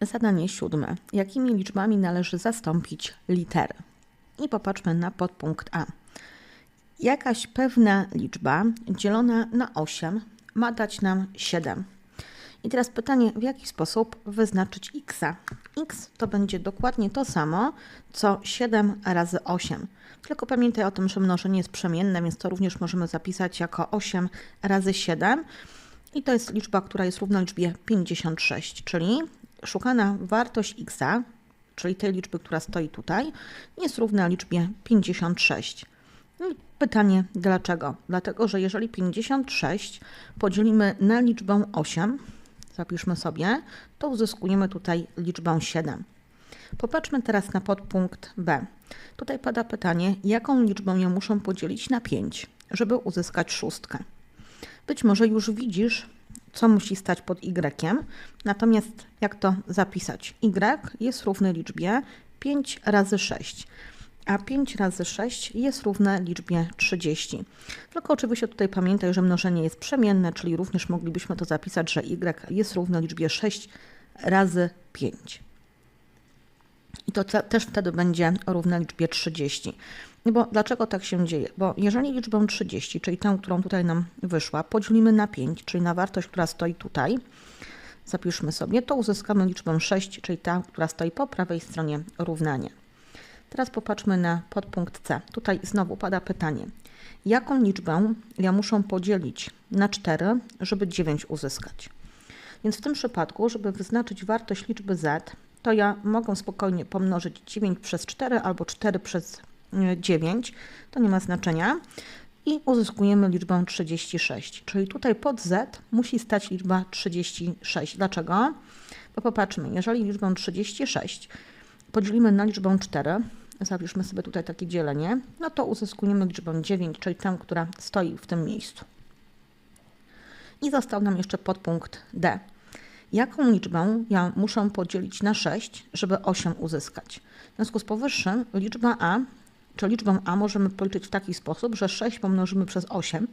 Zadanie siódme. Jakimi liczbami należy zastąpić litery? I popatrzmy na podpunkt A. Jakaś pewna liczba dzielona na 8 ma dać nam 7. I teraz pytanie, w jaki sposób wyznaczyć x? x to będzie dokładnie to samo, co 7 razy 8. Tylko pamiętaj o tym, że mnożenie jest przemienne, więc to również możemy zapisać jako 8 razy 7. I to jest liczba, która jest równa liczbie 56, czyli szukana wartość x, czyli tej liczby, która stoi tutaj, jest równa liczbie 56. No pytanie dlaczego? Dlatego, że jeżeli 56 podzielimy na liczbę 8, zapiszmy sobie, to uzyskujemy tutaj liczbę 7. Popatrzmy teraz na podpunkt B. Tutaj pada pytanie, jaką liczbę ja muszę podzielić na 5, żeby uzyskać szóstkę. Być może już widzisz, co musi stać pod y, natomiast jak to zapisać? y jest równy liczbie 5 razy 6, a 5 razy 6 jest równe liczbie 30. Tylko oczywiście tutaj pamiętaj, że mnożenie jest przemienne, czyli również moglibyśmy to zapisać, że y jest równe liczbie 6 razy 5. I to te- też wtedy będzie równe liczbie 30. No Bo dlaczego tak się dzieje? Bo jeżeli liczbę 30, czyli tę, którą tutaj nam wyszła, podzielimy na 5, czyli na wartość, która stoi tutaj, zapiszmy sobie, to uzyskamy liczbę 6, czyli ta, która stoi po prawej stronie równania. Teraz popatrzmy na podpunkt C. Tutaj znowu pada pytanie. Jaką liczbę ja muszę podzielić na 4, żeby 9 uzyskać? Więc w tym przypadku, żeby wyznaczyć wartość liczby z, to ja mogę spokojnie pomnożyć 9 przez 4 albo 4 przez e, 9, to nie ma znaczenia. I uzyskujemy liczbę 36. Czyli tutaj pod z musi stać liczba 36. Dlaczego? Bo popatrzmy, jeżeli liczbę 36 podzielimy na liczbę 4, zapiszmy sobie tutaj takie dzielenie, no to uzyskujemy liczbę 9, czyli tę, która stoi w tym miejscu. I został nam jeszcze podpunkt D. Jaką liczbę ja muszę podzielić na 6, żeby 8 uzyskać? W związku z powyższym liczba A, czy liczbę A możemy policzyć w taki sposób, że 6 pomnożymy przez 8,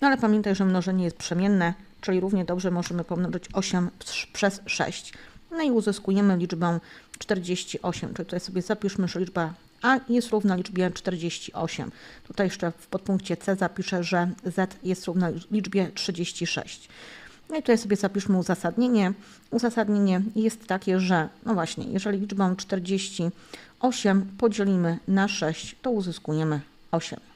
no ale pamiętaj, że mnożenie jest przemienne, czyli równie dobrze możemy pomnożyć 8 psz- przez 6. No i uzyskujemy liczbę 48, czyli tutaj sobie zapiszmy, że liczba A jest równa liczbie 48. Tutaj jeszcze w podpunkcie C zapiszę, że Z jest równa liczbie 36. No i tutaj sobie zapiszmy uzasadnienie. Uzasadnienie jest takie, że no właśnie, jeżeli liczbę 48 podzielimy na 6, to uzyskujemy 8.